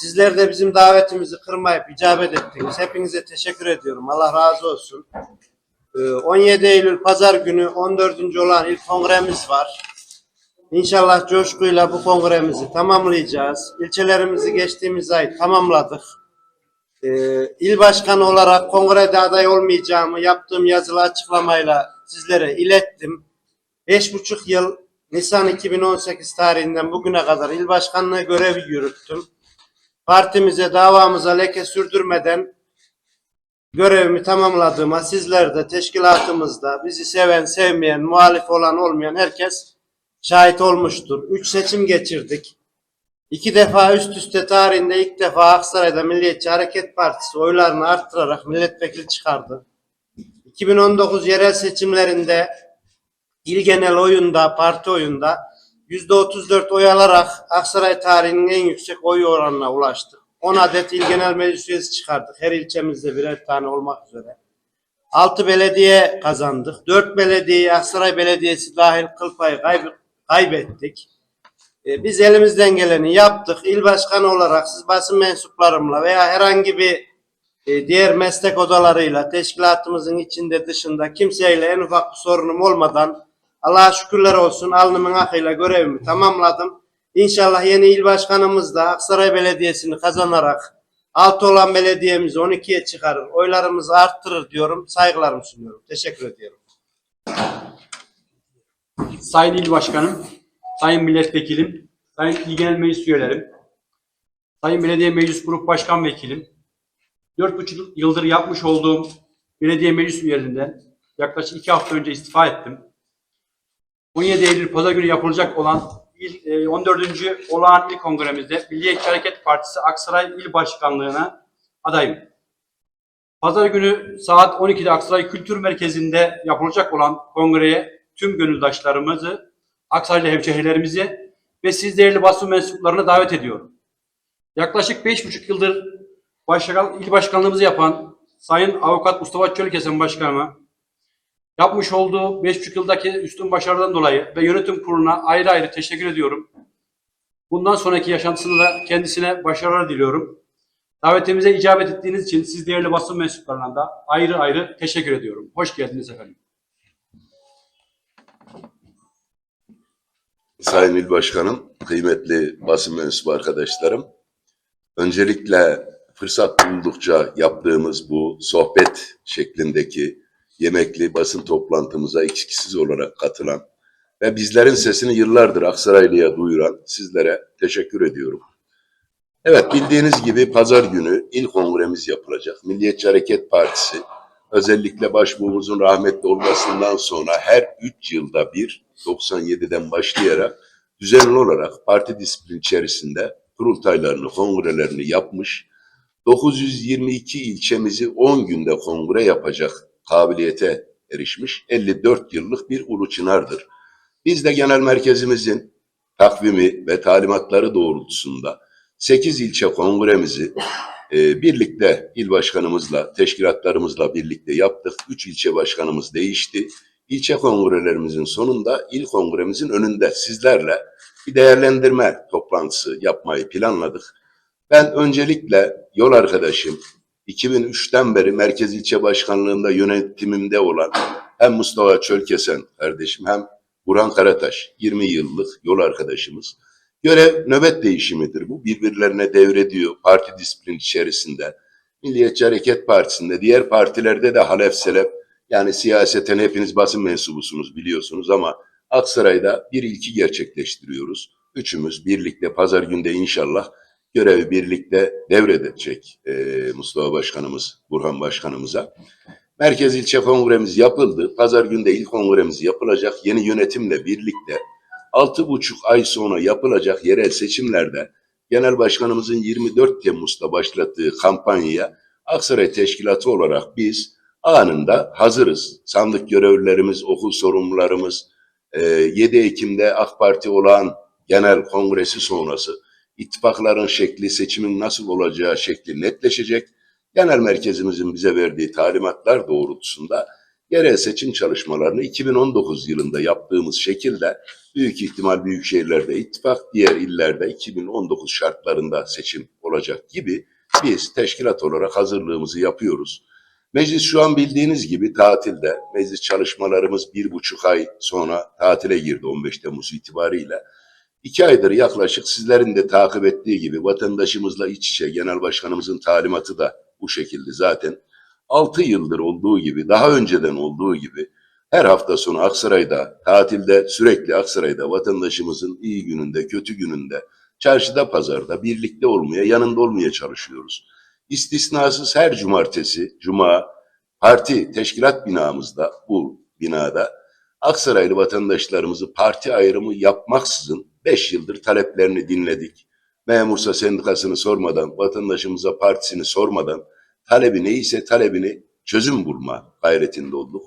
Sizler de bizim davetimizi kırmayıp icabet ettiniz. Hepinize teşekkür ediyorum. Allah razı olsun. Ee, 17 Eylül Pazar günü 14. olan ilk kongremiz var. İnşallah coşkuyla bu kongremizi tamamlayacağız. İlçelerimizi geçtiğimiz ay tamamladık. Ee, il başkanı olarak kongrede aday olmayacağımı yaptığım yazılı açıklamayla sizlere ilettim. Beş buçuk yıl Nisan 2018 tarihinden bugüne kadar il başkanlığı görevi yürüttüm. Partimize davamıza leke sürdürmeden görevimi tamamladığıma sizler de teşkilatımızda bizi seven sevmeyen muhalif olan olmayan herkes şahit olmuştur. Üç seçim geçirdik. İki defa üst üste tarihinde ilk defa Aksaray'da Milliyetçi Hareket Partisi oylarını arttırarak milletvekili çıkardı. 2019 yerel seçimlerinde il genel oyunda, parti oyunda %34 oy alarak Aksaray tarihinin en yüksek oy oranına ulaştık. 10 adet il genel meclis üyesi çıkardık. Her ilçemizde birer tane olmak üzere. 6 belediye kazandık. 4 belediyeyi Aksaray Belediyesi dahil kıl payı kayb- kaybettik. E, biz elimizden geleni yaptık. İl başkanı olarak siz basın mensuplarımla veya herhangi bir e, diğer meslek odalarıyla teşkilatımızın içinde dışında kimseyle en ufak bir sorunum olmadan Allah'a şükürler olsun alnımın akıyla görevimi tamamladım. İnşallah yeni il başkanımız da Aksaray Belediyesi'ni kazanarak altı olan belediyemizi 12'ye çıkarır, oylarımızı arttırır diyorum. Saygılarımı sunuyorum. Teşekkür ediyorum. Sayın İl Başkanım, Sayın Milletvekilim, Sayın İl Genel Meclis Üyelerim, Sayın Belediye Meclis Grup Başkan Vekilim, 4,5 yıldır yapmış olduğum belediye meclis üyelerinden yaklaşık 2 hafta önce istifa ettim. 17 Eylül Pazar günü yapılacak olan il, e, 14. olağan il kongremizde Milliyetçi Hareket Partisi Aksaray İl Başkanlığı'na adayım. Pazar günü saat 12'de Aksaray Kültür Merkezi'nde yapılacak olan kongreye tüm gönüldaşlarımızı, Aksaraylı hemşehrilerimizi ve siz değerli basın mensuplarını davet ediyorum. Yaklaşık 5,5 yıldır başkan, il başkanlığımızı yapan Sayın Avukat Mustafa Çölkesen Başkanıma yapmış olduğu 5,5 yıldaki üstün başarıdan dolayı ve yönetim kuruluna ayrı ayrı teşekkür ediyorum. Bundan sonraki yaşantısında da kendisine başarılar diliyorum. Davetimize icabet ettiğiniz için siz değerli basın mensuplarına da ayrı ayrı teşekkür ediyorum. Hoş geldiniz efendim. Sayın İl Başkanım, kıymetli basın mensubu arkadaşlarım. Öncelikle fırsat buldukça yaptığımız bu sohbet şeklindeki yemekli basın toplantımıza eksiksiz olarak katılan ve bizlerin sesini yıllardır Aksaraylı'ya duyuran sizlere teşekkür ediyorum. Evet bildiğiniz gibi pazar günü il kongremiz yapılacak. Milliyetçi Hareket Partisi özellikle başbuğumuzun rahmetli olmasından sonra her üç yılda bir 97'den başlayarak düzenli olarak parti disiplin içerisinde kurultaylarını, kongrelerini yapmış. 922 ilçemizi 10 günde kongre yapacak kabiliyete erişmiş 54 yıllık bir ulu çınardır. Biz de genel merkezimizin takvimi ve talimatları doğrultusunda 8 ilçe kongremizi e, birlikte il başkanımızla, teşkilatlarımızla birlikte yaptık. Üç ilçe başkanımız değişti. İlçe kongrelerimizin sonunda il kongremizin önünde sizlerle bir değerlendirme toplantısı yapmayı planladık. Ben öncelikle yol arkadaşım 2003'ten beri Merkez İlçe Başkanlığında yönetimimde olan hem Mustafa Çölkesen kardeşim hem Burhan Karataş 20 yıllık yol arkadaşımız. Görev nöbet değişimidir bu. Birbirlerine devrediyor parti disiplin içerisinde. Milliyetçi Hareket Partisi'nde, diğer partilerde de halef selef yani siyaseten hepiniz basın mensubusunuz biliyorsunuz ama Aksaray'da bir ilki gerçekleştiriyoruz. Üçümüz birlikte pazar günde inşallah görevi birlikte devredecek eee, Mustafa Başkanımız, Burhan Başkanımıza. Merkez ilçe kongremiz yapıldı. Pazar günde ilk kongremiz yapılacak. Yeni yönetimle birlikte altı buçuk ay sonra yapılacak yerel seçimlerde Genel Başkanımızın 24 Temmuz'da başlattığı kampanyaya Aksaray Teşkilatı olarak biz anında hazırız. Sandık görevlilerimiz, okul sorumlularımız, e, 7 Ekim'de AK Parti olan genel kongresi sonrası ittifakların şekli, seçimin nasıl olacağı şekli netleşecek. Genel merkezimizin bize verdiği talimatlar doğrultusunda yerel seçim çalışmalarını 2019 yılında yaptığımız şekilde büyük ihtimal büyük şehirlerde ittifak, diğer illerde 2019 şartlarında seçim olacak gibi biz teşkilat olarak hazırlığımızı yapıyoruz. Meclis şu an bildiğiniz gibi tatilde. Meclis çalışmalarımız bir buçuk ay sonra tatile girdi 15 Temmuz itibariyle. İki aydır yaklaşık sizlerin de takip ettiği gibi vatandaşımızla iç içe genel başkanımızın talimatı da bu şekilde zaten. Altı yıldır olduğu gibi daha önceden olduğu gibi her hafta sonu Aksaray'da tatilde sürekli Aksaray'da vatandaşımızın iyi gününde kötü gününde çarşıda pazarda birlikte olmaya yanında olmaya çalışıyoruz. İstisnasız her cumartesi, cuma parti teşkilat binamızda bu binada Aksaraylı vatandaşlarımızı parti ayrımı yapmaksızın 5 yıldır taleplerini dinledik. Memursa sendikasını sormadan, vatandaşımıza partisini sormadan talebi neyse talebini çözüm bulma gayretinde olduk.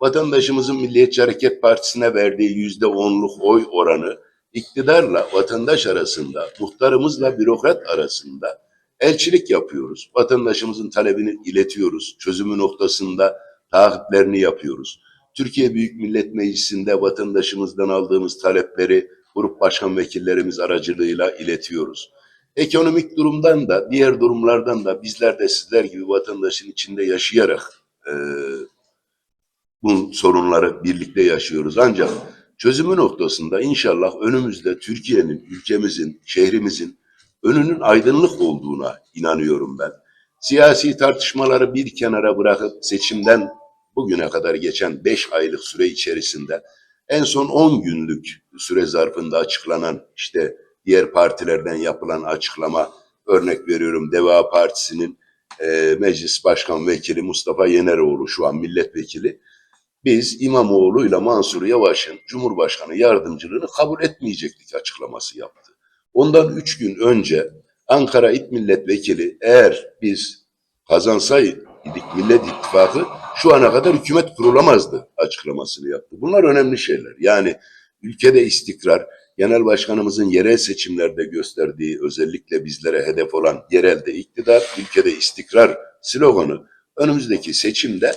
Vatandaşımızın Milliyetçi Hareket Partisi'ne verdiği yüzde onluk oy oranı iktidarla vatandaş arasında, muhtarımızla bürokrat arasında elçilik yapıyoruz. Vatandaşımızın talebini iletiyoruz. Çözümü noktasında takiplerini yapıyoruz. Türkiye Büyük Millet Meclisi'nde vatandaşımızdan aldığımız talepleri grup başkan vekillerimiz aracılığıyla iletiyoruz. Ekonomik durumdan da diğer durumlardan da bizler de sizler gibi vatandaşın içinde yaşayarak e, bu sorunları birlikte yaşıyoruz. Ancak çözümü noktasında inşallah önümüzde Türkiye'nin, ülkemizin, şehrimizin önünün aydınlık olduğuna inanıyorum ben. Siyasi tartışmaları bir kenara bırakıp seçimden bugüne kadar geçen 5 aylık süre içerisinde en son 10 günlük süre zarfında açıklanan işte diğer partilerden yapılan açıklama örnek veriyorum Deva Partisi'nin e, meclis başkan vekili Mustafa Yeneroğlu şu an milletvekili biz İmamoğlu ile Mansur Yavaş'ın Cumhurbaşkanı yardımcılığını kabul etmeyecektik açıklaması yaptı. Ondan üç gün önce Ankara İl Milletvekili eğer biz kazansaydık Millet İttifakı şu ana kadar hükümet kurulamazdı açıklamasını yaptı. Bunlar önemli şeyler. Yani ülkede istikrar, genel başkanımızın yerel seçimlerde gösterdiği özellikle bizlere hedef olan yerelde iktidar, ülkede istikrar sloganı önümüzdeki seçimde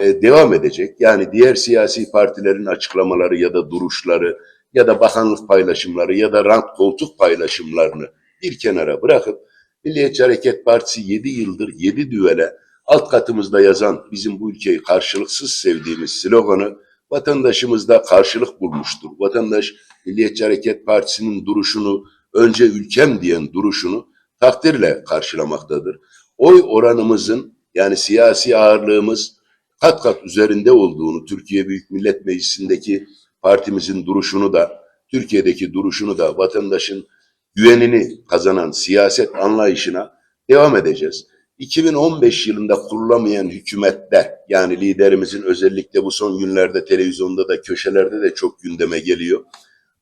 e, devam edecek. Yani diğer siyasi partilerin açıklamaları ya da duruşları ya da bakanlık paylaşımları ya da rant koltuk paylaşımlarını bir kenara bırakıp Milliyetçi Hareket Partisi 7 yıldır 7 düvele alt katımızda yazan bizim bu ülkeyi karşılıksız sevdiğimiz sloganı vatandaşımızda karşılık bulmuştur. Vatandaş Milliyetçi Hareket Partisi'nin duruşunu önce ülkem diyen duruşunu takdirle karşılamaktadır. Oy oranımızın yani siyasi ağırlığımız kat kat üzerinde olduğunu Türkiye Büyük Millet Meclisi'ndeki partimizin duruşunu da Türkiye'deki duruşunu da vatandaşın güvenini kazanan siyaset anlayışına devam edeceğiz. 2015 yılında kurulamayan hükümette yani liderimizin özellikle bu son günlerde televizyonda da köşelerde de çok gündeme geliyor.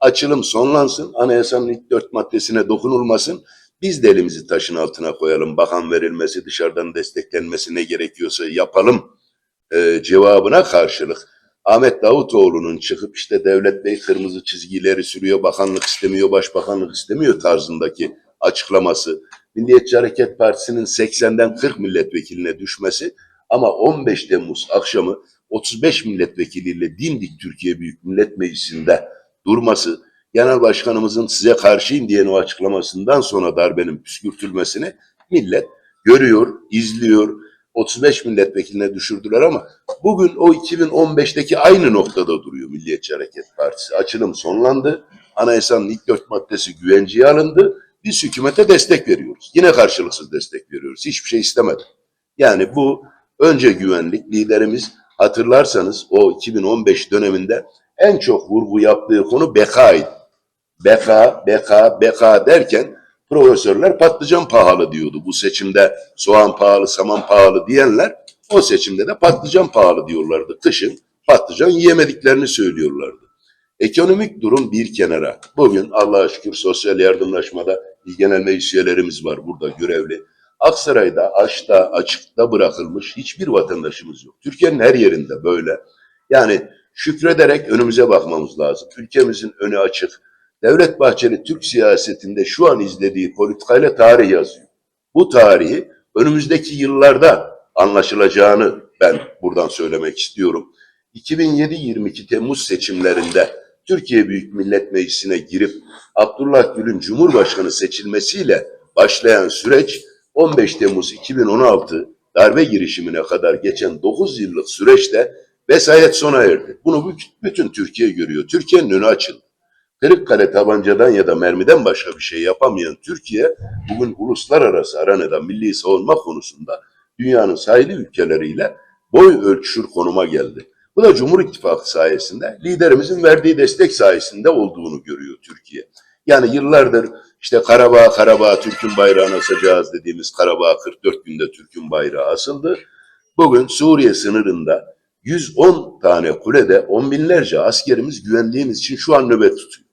Açılım sonlansın, anayasanın ilk dört maddesine dokunulmasın. Biz de elimizi taşın altına koyalım. Bakan verilmesi, dışarıdan desteklenmesi ne gerekiyorsa yapalım e, cevabına karşılık Ahmet Davutoğlu'nun çıkıp işte Devlet Bey kırmızı çizgileri sürüyor, bakanlık istemiyor, başbakanlık istemiyor tarzındaki açıklaması, Milliyetçi Hareket Partisi'nin 80'den 40 milletvekiline düşmesi ama 15 Temmuz akşamı 35 milletvekiliyle dimdik Türkiye Büyük Millet Meclisi'nde durması, Genel Başkanımızın size karşıyım diyen o açıklamasından sonra darbenin püskürtülmesini millet görüyor, izliyor, 35 milletvekiline düşürdüler ama bugün o 2015'teki aynı noktada duruyor Milliyetçi Hareket Partisi. Açılım sonlandı. Anayasanın ilk dört maddesi güvenceye alındı. Biz hükümete destek veriyoruz. Yine karşılıksız destek veriyoruz. Hiçbir şey istemedi. Yani bu önce güvenlik liderimiz hatırlarsanız o 2015 döneminde en çok vurgu yaptığı konu bekaydı. Beka, beka, beka derken profesörler patlıcan pahalı diyordu. Bu seçimde soğan pahalı, saman pahalı diyenler o seçimde de patlıcan pahalı diyorlardı. Kışın patlıcan yiyemediklerini söylüyorlardı. Ekonomik durum bir kenara. Bugün Allah'a şükür sosyal yardımlaşmada il genel meclis üyelerimiz var burada görevli. Aksaray'da açta, açıkta bırakılmış hiçbir vatandaşımız yok. Türkiye'nin her yerinde böyle. Yani şükrederek önümüze bakmamız lazım. Ülkemizin önü açık. Devlet Bahçeli Türk siyasetinde şu an izlediği politikayla tarih yazıyor. Bu tarihi önümüzdeki yıllarda anlaşılacağını ben buradan söylemek istiyorum. 2007-22 Temmuz seçimlerinde Türkiye Büyük Millet Meclisi'ne girip Abdullah Gül'ün Cumhurbaşkanı seçilmesiyle başlayan süreç 15 Temmuz 2016 darbe girişimine kadar geçen 9 yıllık süreçte vesayet sona erdi. Bunu bü- bütün Türkiye görüyor. Türkiye'nin önü açıldı. Kırıkkale tabancadan ya da mermiden başka bir şey yapamayan Türkiye bugün uluslararası arenada milli savunma konusunda dünyanın sayılı ülkeleriyle boy ölçüşür konuma geldi. Bu da Cumhur İttifakı sayesinde liderimizin verdiği destek sayesinde olduğunu görüyor Türkiye. Yani yıllardır işte Karabağ, Karabağ Türk'ün bayrağını asacağız dediğimiz Karabağ 44 günde Türk'ün bayrağı asıldı. Bugün Suriye sınırında 110 tane kulede on binlerce askerimiz güvenliğimiz için şu an nöbet tutuyor.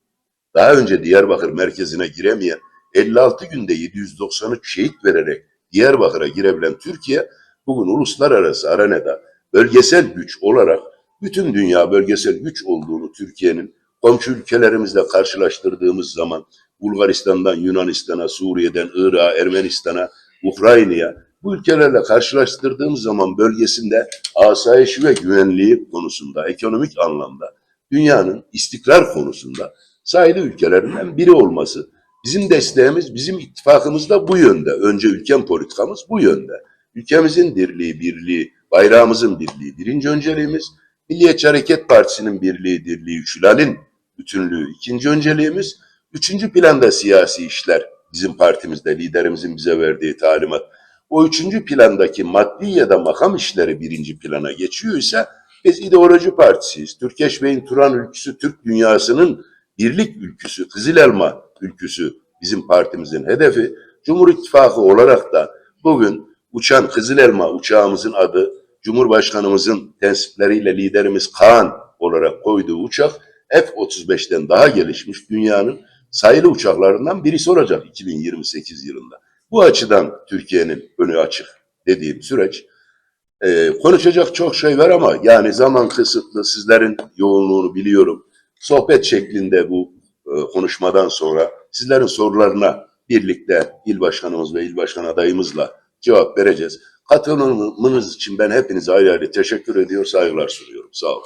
Daha önce Diyarbakır merkezine giremeyen 56 günde 793 şehit vererek Diyarbakır'a girebilen Türkiye bugün uluslararası arenada bölgesel güç olarak bütün dünya bölgesel güç olduğunu Türkiye'nin komşu ülkelerimizle karşılaştırdığımız zaman Bulgaristan'dan Yunanistan'a, Suriye'den Irak'a, Ermenistan'a, Ukrayna'ya bu ülkelerle karşılaştırdığımız zaman bölgesinde asayiş ve güvenliği konusunda, ekonomik anlamda, dünyanın istikrar konusunda sayılı ülkelerinden biri olması. Bizim desteğimiz, bizim ittifakımız da bu yönde. Önce ülkem politikamız bu yönde. Ülkemizin dirliği, birliği, bayrağımızın birliği birinci önceliğimiz. Milliyetçi Hareket Partisi'nin birliği, dirliği, şülalin bütünlüğü ikinci önceliğimiz. Üçüncü planda siyasi işler bizim partimizde liderimizin bize verdiği talimat. O üçüncü plandaki maddi ya da makam işleri birinci plana geçiyor ise biz ideoloji partisiyiz. Türkeş Bey'in Turan ülküsü Türk dünyasının birlik ülküsü, Kızıl Elma ülküsü bizim partimizin hedefi. Cumhur İttifakı olarak da bugün uçan Kızıl Elma uçağımızın adı Cumhurbaşkanımızın tensipleriyle liderimiz Kaan olarak koyduğu uçak F-35'ten daha gelişmiş dünyanın sayılı uçaklarından birisi olacak 2028 yılında. Bu açıdan Türkiye'nin önü açık dediğim süreç. Ee, konuşacak çok şey var ama yani zaman kısıtlı sizlerin yoğunluğunu biliyorum. Sohbet şeklinde bu e, konuşmadan sonra sizlerin sorularına birlikte il başkanımız ve il başkan adayımızla cevap vereceğiz. Katılımınız için ben hepinize ayrı ayrı teşekkür ediyor, saygılar sunuyorum. Sağ olun.